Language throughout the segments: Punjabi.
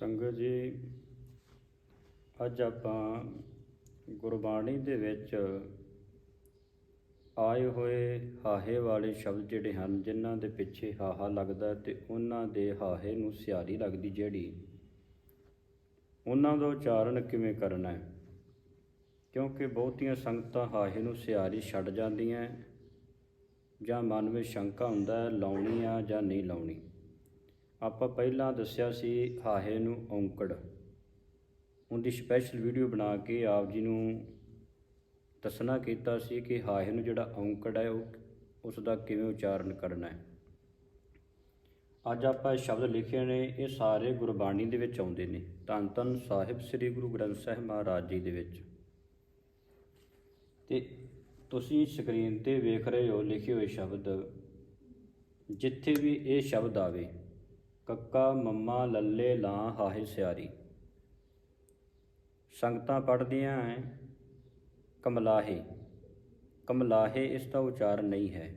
ਸੰਗਤ ਜੀ, ਅੱਜ ਆਪਾਂ ਗੁਰਬਾਣੀ ਦੇ ਵਿੱਚ ਆਏ ਹੋਏ ਹਾਹੇ ਵਾਲੇ ਸ਼ਬਦ ਜਿਹੜੇ ਹਨ, ਜਿਨ੍ਹਾਂ ਦੇ ਪਿੱਛੇ ਹਾਹਾ ਲੱਗਦਾ ਤੇ ਉਹਨਾਂ ਦੇ ਹਾਹੇ ਨੂੰ ਸਿਆਰੀ ਲੱਗਦੀ ਜਿਹੜੀ ਉਹਨਾਂ ਦਾ ਉਚਾਰਨ ਕਿਵੇਂ ਕਰਨਾ ਹੈ? ਕਿਉਂਕਿ ਬਹੁਤੀਆਂ ਸੰਗਤਾਂ ਹਾਹੇ ਨੂੰ ਸਿਆਰੀ ਛੱਡ ਜਾਂਦੀਆਂ ਜਾਂ ਮਨ ਵਿੱਚ ਸ਼ੰਕਾ ਹੁੰਦਾ ਹੈ, ਲਾਉਣੀ ਆ ਜਾਂ ਨਹੀਂ ਲਾਉਣੀ। ਆਪਾਂ ਪਹਿਲਾਂ ਦੱਸਿਆ ਸੀ ਹਾਹੇ ਨੂੰ ਔਂਕੜ। ਉਹਦੀ ਸਪੈਸ਼ਲ ਵੀਡੀਓ ਬਣਾ ਕੇ ਆਪ ਜੀ ਨੂੰ ਦੱਸਣਾ ਕੀਤਾ ਸੀ ਕਿ ਹਾਹੇ ਨੂੰ ਜਿਹੜਾ ਔਂਕੜ ਹੈ ਉਹ ਉਸ ਦਾ ਕਿਵੇਂ ਉਚਾਰਨ ਕਰਨਾ ਹੈ। ਅੱਜ ਆਪਾਂ ਇਹ ਸ਼ਬਦ ਲਿਖੇ ਨੇ, ਇਹ ਸਾਰੇ ਗੁਰਬਾਣੀ ਦੇ ਵਿੱਚ ਆਉਂਦੇ ਨੇ। ਧੰਨ ਧੰਨ ਸਾਹਿਬ ਸ੍ਰੀ ਗੁਰੂ ਗ੍ਰੰਥ ਸਾਹਿਬ ਮਹਾਰਾਜ ਜੀ ਦੇ ਵਿੱਚ। ਤੇ ਤੁਸੀਂ ਸਕਰੀਨ ਤੇ ਵੇਖ ਰਹੇ ਹੋ ਲਿਖੇ ਹੋਏ ਸ਼ਬਦ। ਜਿੱਥੇ ਵੀ ਇਹ ਸ਼ਬਦ ਆਵੇ ਕੱਕਾ, ਮੰਮਾ, ਲੱਲੇ, ਲਾਂ ਹਾਹੇ ਸਿਆਰੀ। ਸੰਗਤਾਂ ਪੜ੍ਹਦੀਆਂ ਹੈ ਕਮਲਾਹੇ। ਕਮਲਾਹੇ, ਇਸ ਦਾ ਉਚਾਰਨ ਨਹੀਂ ਹੈ।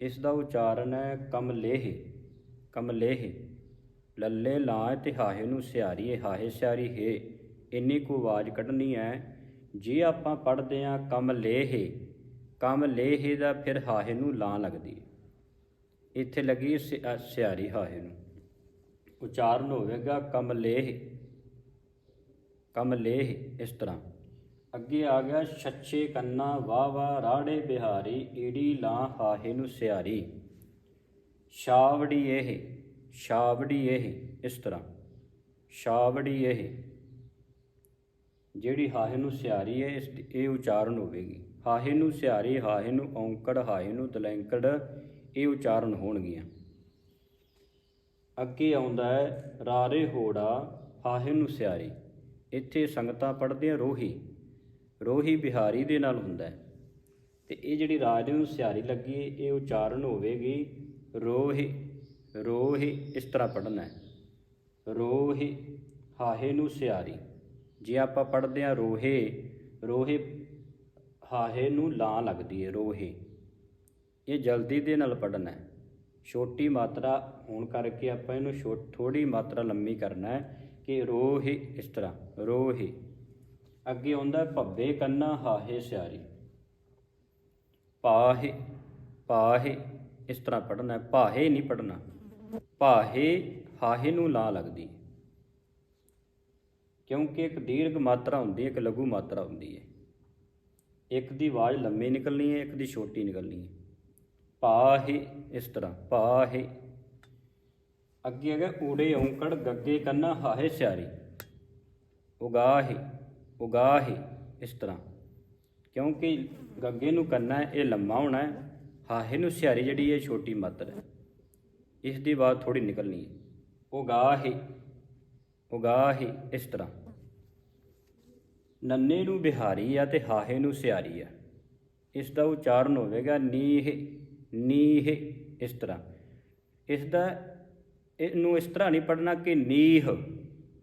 ਇਸ ਦਾ ਉਚਾਰਨ ਹੈ ਕਮਲੇਹ ਕਮਲੇਹ। ਲੱਲੇ, ਲਾਂ ਤੇ ਹਾਹੇ ਨੂੰ ਸਿਆਰੀ ਏ ਹਾਹੇ ਸਿਆਰੀ ਹੈ। ਇੰਨੀ ਕੁ ਆਵਾਜ਼ ਕੱਢਣੀ ਹੈ ਜੇ ਆਪਾਂ ਪੜ੍ਹਦੇ ਹਾਂ ਕਮਲੇਹ ਕਮਲੇਹ ਦਾ ਫਿਰ ਹਾਹੇ ਨੂੰ ਲਾਂ ਲੱਗਦੀ ਇੱਥੇ ਲੱਗੀ ਸਿ- ਸਿਆਰੀ ਹਾਹੇ ਨੂੰ। ਉਚਾਰਨ ਹੋਵੇਗਾ ਕਮਲੇਹ ਕਮਲੇਹ ਇਸ ਤਰ੍ਹਾਂ। ਅੱਗੇ ਆ ਗਿਆ ਛੱਛੇ ਕੰਨਾ ਵਾ ਵਾ ਰਾੜੇ ਬਿਹਾਰੀ, ਈੜੀ ਲਾਂ ਹਾਹੇ ਨੂੰ ਸਿਆਰੀ ਸ਼ਾਵੜੀ ਇਹ ਸ਼ਾਵੜੀ ਇਹ ਇਸ ਤਰ੍ਹਾਂ। ਸ਼ਾਵੜੀ ਇਹ। ਜਿਹੜੀ ਹਾਹੇ ਨੂੰ ਸਿਆਰੀ ਹੈ, ਇਸ ਇਹ ਉਚਾਰਨ ਹੋਵੇਗੀ। ਹਾਹੇ ਨੂੰ ਸਿਆਰੀ ਹਾਹੇ ਨੂੰ ਔਂਕੜ, ਹਾਹੇ ਨੂੰ ਤਲੈਂਕੜ ਇਹ ਉਚਾਰਨ ਹੋਣਗੀਆਂ। ਅੱਗੇ ਆਉਂਦਾ ਹੈ, ਰਾਰੇ ਹੋੜਾ ਹਾਹੇ ਨੂੰ ਸਿਆਰੀ। ਇੱਥੇ ਸੰਗਤਾਂ ਪੜ੍ਹਦੀਆਂ ਰੋਹੀ। ਰੋਹੀ ਬਿਹਾਰੀ ਦੇ ਨਾਲ ਹੁੰਦਾ ਹੈ। ਤੇ ਇਹ ਜਿਹੜੀ ਰਾਜ ਨੂੰ ਸਿਆਰੀ ਲੱਗੀ, ਇਹ ਉਚਾਰਨ ਹੋਵੇਗੀ, ਰੋਹੀ ਰੋਹੀ ਇਸ ਤਰ੍ਹਾਂ ਪੜ੍ਹਨਾ ਹੈ। ਰੋਹੀ ਹਾਹੇ ਨੂੰ ਸਿਆਰੀ। ਜੇ ਆਪਾਂ ਪੜ੍ਹਦੇ ਹਾਂ ਰੋਹੇ ਰੋਹੇ ਹਾਹੇ ਨੂੰ ਲਾਂ ਲੱਗਦੀ ਹੈ, ਰੋਹੇ। ਇਹ ਜਲਦੀ ਦੇ ਨਾਲ ਪੜ੍ਹਨਾ ਹੈ। ਛੋਟੀ ਮਾਤਰਾ ਹੋਣ ਕਰਕੇ ਆਪਾਂ ਇਹਨੂੰ ਛੋ ਥੋੜੀ ਮਾਤਰਾ ਲੰਮੀ ਕਰਨਾ ਹੈ ਕਿ ਰੋਹੇ ਇਸ ਤਰ੍ਹਾਂ, ਰੋਹੇ। ਅੱਗੇ ਆਉਂਦਾ ਭੱਬੇ ਕੰਨਾ ਹਾਹੇ ਸਿਆਰੀ। ਪਾਹੇ ਪਾਹੇ, ਇਸ ਤਰ੍ਹਾਂ ਪੜ੍ਹਨਾ ਹੈ। ਪਾਹੇ ਨਹੀਂ ਪੜ੍ਹਨਾ। ਪਾਹੇ ਹਾਹੇ ਨੂੰ ਲਾ ਲੱਗਦੀ ਕਿਉਂਕਿ ਇੱਕ ਦੀਰਘ ਮਾਤਰਾ ਹੁੰਦੀ ਹੈ, ਇੱਕ ਲਘੂ ਮਾਤਰਾ ਹੁੰਦੀ ਹੈ। ਇੱਕ ਦੀ ਆਵਾਜ਼ ਲੰਮੀ ਨਿਕਲਣੀ ਹੈ, ਇੱਕ ਦੀ ਛੋਟੀ ਨਿਕਲਣੀ ਹੈ। ਪਾਹੇ, ਇਸ ਤਰ੍ਹਾਂ ਪਾਹੇ। ਅੱਗੇ ਹੈਗਾ ਊੜੇ ਔਂਕੜ, ਗੱਗੇ ਕੰਨਾ, ਹਾਹੇ ਸਿਆਰੀ। ਉਗਾਹੇ ਉਗਾਹੇ, ਇਸ ਤਰ੍ਹਾਂ। ਕਿਉਂਕਿ ਗੱਗੇ ਨੂੰ ਕੰਨਾ, ਇਹ ਲੰਮਾ ਹੋਣਾ ਹੈ। ਹਾਹੇ ਨੂੰ ਸਿਆਰੀ ਜਿਹੜੀ ਇਹ ਛੋਟੀ ਮਾਤਰ ਹੈ। ਇਸ ਦੀ ਆਵਾਜ਼ ਥੋੜੀ ਨਿਕਲਣੀ ਹੈ। ਉਗਾਹੇ ਉਗਾਹੇ, ਇਸ ਤਰ੍ਹਾਂ। ਨੰਨੇ ਨੂੰ ਬਿਹਾਰੀ ਆ ਤੇ ਹਾਹੇ ਨੂੰ ਸਿਆਰੀ ਆ। ਇਸ ਦਾ ਉਚਾਰਨ ਹੋਵੇਗਾ ਨੀਹ। ਨੀਹ ਇਸ ਤਰ੍ਹਾਂ। ਇਸ ਦਾ ਇਹਨੂੰ ਇਸ ਤਰ੍ਹਾਂ ਨਹੀਂ ਪੜਨਾ ਕਿ ਨੀਹ।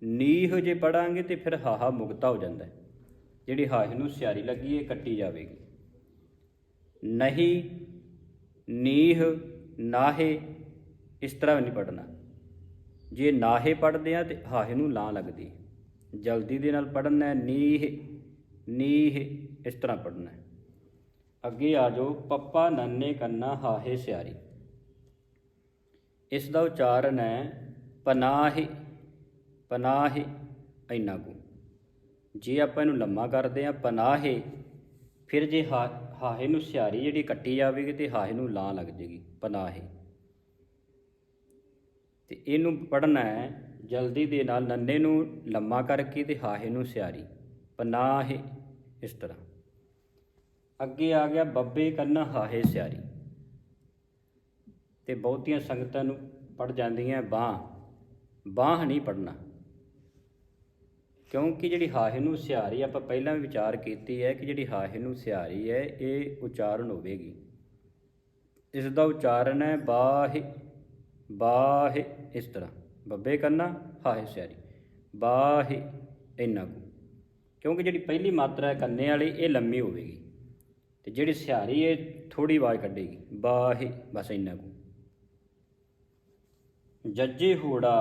ਨੀਹ ਜੇ ਪੜਾਂਗੇ ਤੇ ਫਿਰ ਹਾਹਾ ਮੁਕਤਾ ਹੋ ਜਾਂਦਾ ਹੈ। ਜਿਹੜੀ ਹਾਹੇ ਨੂੰ ਸਿਆਰੀ ਲੱਗੀ ਹੈ ਕੱਟੀ ਜਾਵੇਗੀ। ਨਹੀਂ, ਨੀਹ ਨਾਹੇ ਇਸ ਤਰ੍ਹਾਂ ਵੀ ਨਹੀਂ ਪੜਨਾ ਜੇ ਨਾਹੇ ਪੜਦੇ ਆ ਤੇ ਹਾਹੇ ਨੂੰ ਲਾਂ ਲੱਗਦੀ ਜਲਦੀ ਦੇ ਨਾਲ ਪੜਨਾ ਨੀਹ ਨੀਹ ਇਸ ਤਰ੍ਹਾਂ ਪੜਨਾ ਅੱਗੇ ਆ ਜਾਓ, ਪੱਪਾ ਨੰਨੇ ਕੰਨਾ ਹਾਹੇ ਸਿਆਰੀ। ਇਸ ਦਾ ਉਚਾਰਨ ਹੈ ਪਨਾਹੇ ਪਨਾਹੇ, ਇੰਨਾ ਕੁ। ਜੇ ਆਪਾਂ ਇਹਨੂੰ ਲੰਮਾ ਕਰਦੇ ਆ ਪਨਾਹੇ, ਫਿਰ ਜੇ ਹਾ- ਹਾਹੇ ਨੂੰ ਸਿਆਰੀ ਜਿਹੜੀ ਕੱਟੀ ਜਾਵੇਗੀ ਤੇ ਹਾਹੇ ਨੂੰ ਲਾਂ ਲੱਗ ਜੇਗੀ, ਪਨਾਹੇ। ਤੇ ਇਹਨੂੰ ਪੜਨਾ ਹੈ, ਜਲਦੀ ਦੇ ਨਾਲ ਨੰਨੇ ਨੂੰ ਲੰਮਾ ਕਰਕੇ ਤੇ ਹਾਹੇ ਨੂੰ ਸਿਆਰੀ, ਪਨਾਹੇ, ਇਸ ਤਰ੍ਹਾਂ। ਅੱਗੇ ਆ ਗਿਆ ਬੱਬੇ ਕੰਨਾ ਹਾਹੇ ਸਿਆਰੀ। ਤੇ ਬਹੁਤੀਆਂ ਸੰਗਤਾਂ ਨੂੰ ਪੜ ਜਾਂਦੀਆਂ ਬਾਹ। ਬਾਹ ਨਹੀਂ ਪੜਨਾ ਕਿਉਂਕਿ ਜਿਹੜੀ ਹਾਹੇ ਨੂੰ ਸਿਆਰੀ ਆਪਾਂ ਪਹਿਲਾਂ ਵੀ ਵਿਚਾਰ ਕੀਤੀ ਹੈ ਕਿ ਜਿਹੜੀ ਹਾਹੇ ਨੂੰ ਸਿਆਰੀ ਹੈ, ਇਹ ਉਚਾਰਨ ਹੋਵੇਗੀ। ਇਸ ਦਾ ਉਚਾਰਨ ਹੈ ਬਾਹ ਬਾਹ ਇਸ ਤਰ੍ਹਾਂ। ਬੱਬੇ ਕੰਨਾ ਹਾਹੇ ਸਿਆਰੀ, ਬਾਹ ਇੰਨਾ ਕੁ। ਕਿਉਂਕਿ ਜਿਹੜੀ ਪਹਿਲੀ ਮਾਤਰਾ ਹੈ ਕੰਨੇ ਵਾਲੀ, ਇਹ ਲੰਮੀ ਹੋਵੇਗੀ। ਤੇ ਜਿਹੜੀ ਸਿਆਰੀ ਇਹ ਥੋੜੀ ਆਵਾਜ਼ ਕੱਢੇਗੀ। ਬਾਹ ਬਸ ਇੰਨਾ ਕੁ। ਜੱਜੇ ਹੋੜਾ,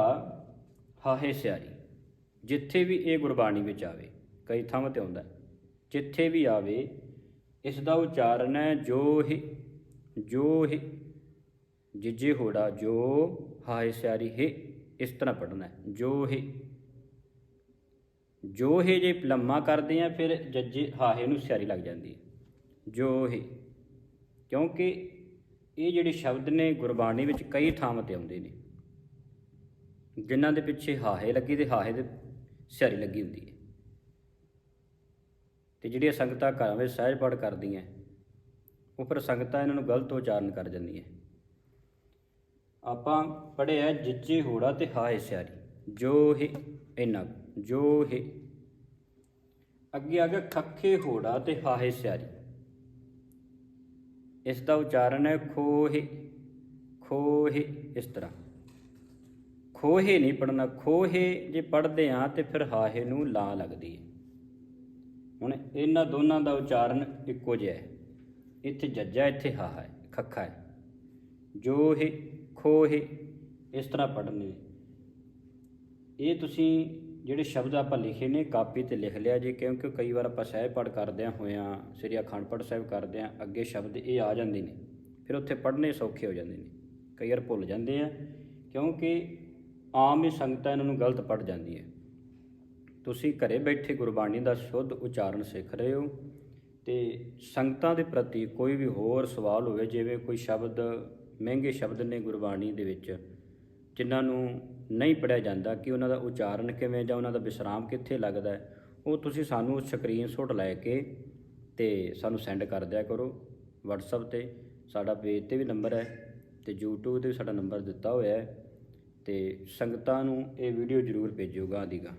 ਹਾਹੇ ਸਿਆਰੀ ਜਿੱਥੇ ਵੀ ਇਹ ਗੁਰਬਾਣੀ ਵਿੱਚ ਆਵੇ, ਕਈ ਥਾਵਾਂ ਤੇ ਆਉਂਦਾ ਜਿੱਥੇ ਵੀ ਆਵੇ, ਇਸ ਦਾ ਉਚਾਰਨ ਹੈ, ਜੋ ਹੀ ਜੋ ਹੀ। ਜਿਜੇ ਹੋੜਾ, ਜੋ, ਹਾਹੇ ਸਿਆਰੀ ਹੈ, ਇਸ ਤਰ੍ਹਾਂ ਪੜਨਾ ਹੈ। ਜੋ ਹੀ। ਜੋ ਹੀ ਜੇ ਲੰਮਾ ਕਰਦੇ ਆ, ਫਿਰ ਜੱਜੇ ਹਾਹੇ ਨੂੰ ਸਿਆਰੀ ਲੱਗ ਜਾਂਦੀ ਹੈ। ਜੋ ਹੀ। ਕਿਉਂਕਿ ਇਹ ਜਿਹੜੇ ਸ਼ਬਦ ਨੇ ਗੁਰਬਾਣੀ ਵਿੱਚ ਕਈ ਥਾਵਾਂ ਤੇ ਆਉਂਦੇ ਨੇ। ਜਿਨ੍ਹਾਂ ਦੇ ਪਿੱਛੇ ਹਾਹੇ ਲੱਗੀ ਤੇ ਹਾਹੇ ਦੇ ਸਿਆਰੀ ਲੱਗੀ ਹੁੰਦੀ ਹੈ। ਤੇ ਜਿਹੜੀਆਂ ਸੰਗਤਾਂ ਘਰਾਂ ਵਿੱਚ ਸਹਿਜ ਪਾਠ ਕਰਦੀਆਂ, ਉਹ ਫਿਰ ਸੰਗਤਾਂ ਇਹਨਾਂ ਨੂੰ ਗਲਤ ਉਚਾਰਨ ਕਰ ਜਾਂਦੀਆਂ। ਆਪਾਂ ਪੜ੍ਹਿਆ ਜਿੱਜੇ ਹੋੜਾ ਤੇ ਹਾਏ ਸਿਆਰੀ ਜੋ ਹੀ ਇੰਨਾ ਜੋ ਹੀ। ਅੱਗੇ ਆ ਗਿਆ, ਖੱਖੇ ਹੋੜਾ ਤੇ ਹਾਹੇ ਸਿਆਰੀ ਇਸ ਦਾ ਉਚਾਰਨ ਹੈ ਖੋਹੇ ਖੋਹੇ ਇਸ ਤਰ੍ਹਾਂ। ਖੋਹੇ ਨਹੀਂ ਪੜਨਾ ਖੋਹੇ ਜੇ ਪੜਦੇ ਆ ਤੇ ਫਿਰ ਹਾਹੇ ਨੂੰ ਲਾ ਲੱਗਦੀ ਹੈ। ਹੁਣ ਇਹਨਾਂ ਦੋਨਾਂ ਦਾ ਉਚਾਰਨ ਇੱਕੋ ਜਿਹਾ ਹੈ। ਇੱਥੇ ਜੱਜਾ, ਇੱਥੇ ਹਾਹਾ ਹੈ, ਖੱਖਾ ਹੈ। ਜੋ ਹੀ ਖੋਹੇ ਇਸ ਤਰ੍ਹਾਂ ਪੜਨੇ ਇਹ ਤੁਸੀਂ ਜਿਹੜੇ ਸ਼ਬਦ ਆਪਾਂ ਲਿਖੇ ਨੇ, ਕਾਪੀ ਤੇ ਲਿਖ ਲਿਆ ਜੀ, ਕਿਉਂਕਿ ਕਈ ਵਾਰ ਆਪਾਂ ਸਹਿਜ ਪਾਠ ਕਰਦਿਆਂ ਹੋਇਆਂ, ਸ੍ਰੀ ਅਖੰਡ ਪਾਠ ਸਾਹਿਬ ਕਰਦਿਆਂ ਅੱਗੇ ਸ਼ਬਦ ਇਹ ਆ ਜਾਂਦੇ ਨੇ, ਫਿਰ ਉੱਥੇ ਪੜ੍ਹਨੇ ਸੌਖੇ ਹੋ ਜਾਂਦੇ ਨੇ, ਕਈ ਵਾਰ ਭੁੱਲ ਜਾਂਦੇ ਆ, ਕਿਉਂਕਿ ਆਮ ਹੀ ਸੰਗਤਾਂ ਇਹਨਾਂ ਨੂੰ ਗਲਤ ਪੜ੍ਹ ਜਾਂਦੀ ਹੈ ਤੁਸੀਂ ਘਰੇ ਬੈਠੇ ਗੁਰਬਾਣੀ ਦਾ ਸ਼ੁੱਧ ਉਚਾਰਨ ਸਿੱਖ ਰਹੇ ਹੋ, ਤੇ ਸੰਗਤਾਂ ਦੇ ਪ੍ਰਤੀ ਕੋਈ ਵੀ ਹੋਰ ਸਵਾਲ ਹੋਵੇ, ਜਿਵੇਂ ਕੋਈ ਸ਼ਬਦ, ਮਹਿੰਗੇ ਸ਼ਬਦ ਨੇ ਗੁਰਬਾਣੀ ਦੇ ਵਿੱਚ ਜਿਨ੍ਹਾਂ ਨੂੰ ਨਹੀਂ ਪੜਿਆ ਜਾਂਦਾ, ਕਿ ਉਹਨਾਂ ਦਾ ਉਚਾਰਨ ਕਿਵੇਂ ਜਾਂ ਉਹਨਾਂ ਦਾ ਵਿਸਰਾਮ ਕਿੱਥੇ ਲੱਗਦਾ ਹੈ, ਉਹ ਤੁਸੀਂ ਸਾਨੂੰ ਸਕਰੀਨਸ਼ਾਟ ਲੈ ਕੇ ਤੇ ਸਾਨੂੰ ਸੈਂਡ ਕਰ ਦਿਆ ਕਰੋ WhatsApp ਤੇ। ਸਾਡਾ ਪੇਜ ਤੇ ਵੀ ਨੰਬਰ ਹੈ ਤੇ YouTube ਤੇ ਵੀ ਸਾਡਾ ਨੰਬਰ ਦਿੱਤਾ ਹੋਇਆ ਹੈ ਤੇ ਸੰਗਤਾਂ ਨੂੰ ਇਹ ਵੀਡੀਓ ਜ਼ਰੂਰ ਭੇਜਿਓ ਗਾਂ ਦੀ ਗਾਂ।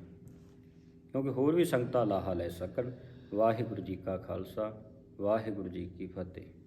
ਕਿਉਂਕਿ ਹੋਰ ਵੀ ਸੰਗਤਾਂ ਲਾਹਾ ਲੈ ਸਕਣ। ਵਾਹਿਗੁਰੂ ਜੀ ਕਾ ਖਾਲਸਾ, ਵਾਹਿਗੁਰੂ ਜੀ ਕੀ ਫਤਿਹ।